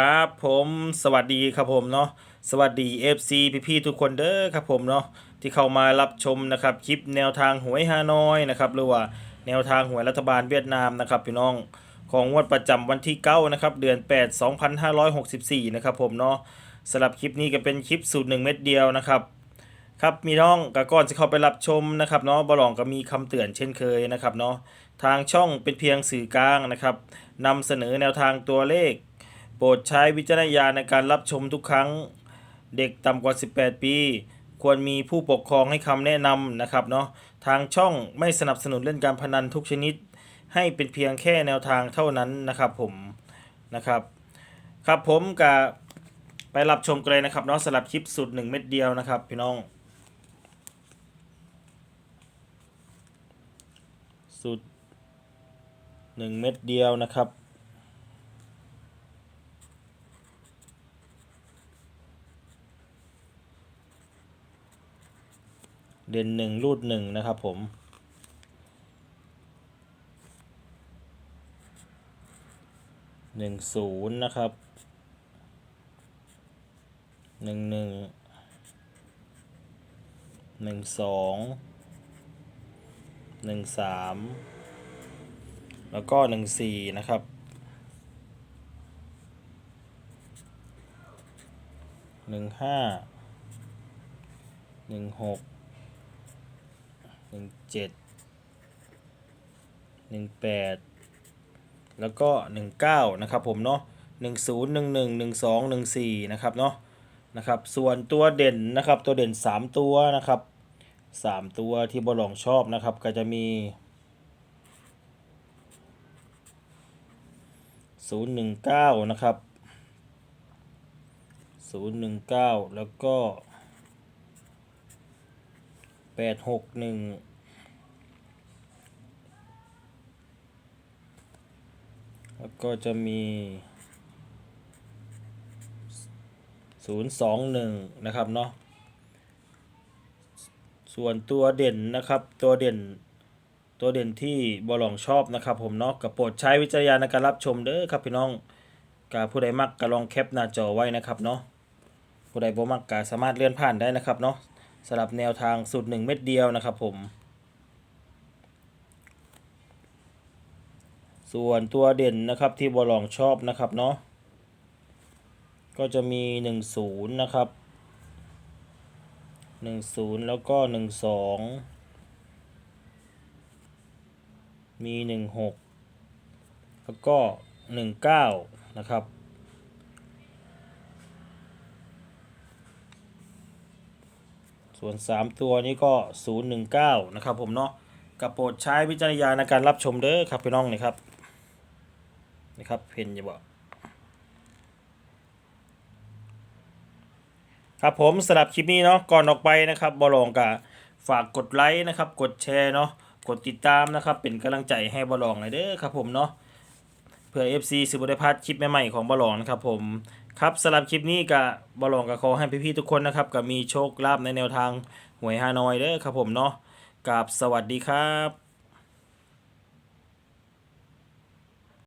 ครับผมสวัสดีครับผมเนาะสวัสดี FC พี่ๆทุกคนเด้อครับผมเนาะที่เข้ามารับชมนะครับคลิปแนวทางหวยฮานอยนะครับหรือว่าแนวทางหวยรัฐบาลเวียดนามนะครับพี่น้องของงวดประจำวันที่9นะครับเดือน 8 2564นะครับผมเนาะสำหรับคลิปนี้ก็เป็นคลิปสูตร1เม็ดเดียวนะครับครับมีน้องกก่อนจะเข้าไปรับชมนะครับเนาะบลองก็มีคำเตือนเช่นเคยนะครับเนาะทางช่องเป็นเพียงสื่อกลางนะครับนำเสนอแนวทางตัวเลข โปรดใช้วิจารณญาณในการรับชมทุกครั้ง เด็กต่ำกว่า 18 ปี ควรมีผู้ปกครองให้คำแนะนำนะครับเนาะ ทางช่องไม่สนับสนุนเล่นการพนันทุกชนิด ให้เป็นเพียงแค่แนวทางเท่านั้นนะครับผมนะครับ ครับผมกับไปรับชมกันเลยนะครับเนาะสำหรับคลิปสุดหนึ่งเม็ดเดียวนะครับ พี่น้อง สุดหนึ่งเม็ดเดียวนะครับ เด่นหนึ่งรูดหนึ่งนะครับผม หนึ่งศูนย์นะครับ หนึ่งหนึ่ง หนึ่งสอง หนึ่งสาม แล้วก็หนึ่งสี่นะครับหนึ่งห้าหนึ่งหก หนึ่งเจ็ดหนึ่งแปดแล้วก็หนึ่งเก้านะครับผมเนาะหนึ่งศูนย์หนึ่งหนึ่งหนึ่งสองหนึ่งสี่นะครับเนาะนะครับส่วนตัวเด่นนะครับตัวเด่นสามตัวนะครับสามตัวที่บอลองชอบนะครับก็จะมีศูนย์หนึ่งเก้านะครับศูนย์หนึ่งเก้าแล้วก็ แปดหกหนึ่งแล้วก็จะมี021นะครับเนาะส่วนตัวเด่นนะครับตัวเด่นตัวเด่นที่บอลองชอบนะครับผมเนาะกับโปรดใช้วิจารณญาณในการรับชมเด้อครับพี่น้องกาผู้ใดมักก็ลองแคปหน้าจอไว้นะครับเนาะผู้ใดบ่มักก็สามารถเลื่อนผ่านได้นะครับเนาะ สำหรับแนวทางสูตรหนึ่งเม็ดเดียวนะครับผม ส่วนตัวเด่นนะครับที่บอลองชอบนะครับเนาะก็จะมีหนึ่งศูนย์นะครับหนึ่งศูนย์แล้วก็หนึ่งสองมีหนึ่งหกแล้วก็หนึ่งเก้านะครับ ส่วน 3 ตัวนี้ก็ 019 นะครับผมเนาะกับโปรดใช้วิจารณญาณในการรับชมเด้อครับพี่น้องนี่ครับนี่ครับเพนอย่าบอกครับผมสำหรับคลิปนี้เนาะก่อนออกไปนะครับบอลองกะฝากกดไลค์นะครับ กดแชร์เนาะกดติดตามนะครับเป็นกำลังใจให้บอลองเลยเด้อครับผมเนาะเพื่อ FC สิบได้พลาดคลิปใหม่ๆของบอลองนะครับผม ครับสำหรับคลิปนี้กับบอลองกับขอให้พี่ๆทุกคนนะครับกับมีโชคลาภในแนวทางหวยฮานอยเด้อครับผมเนาะกับสวัสดีครับ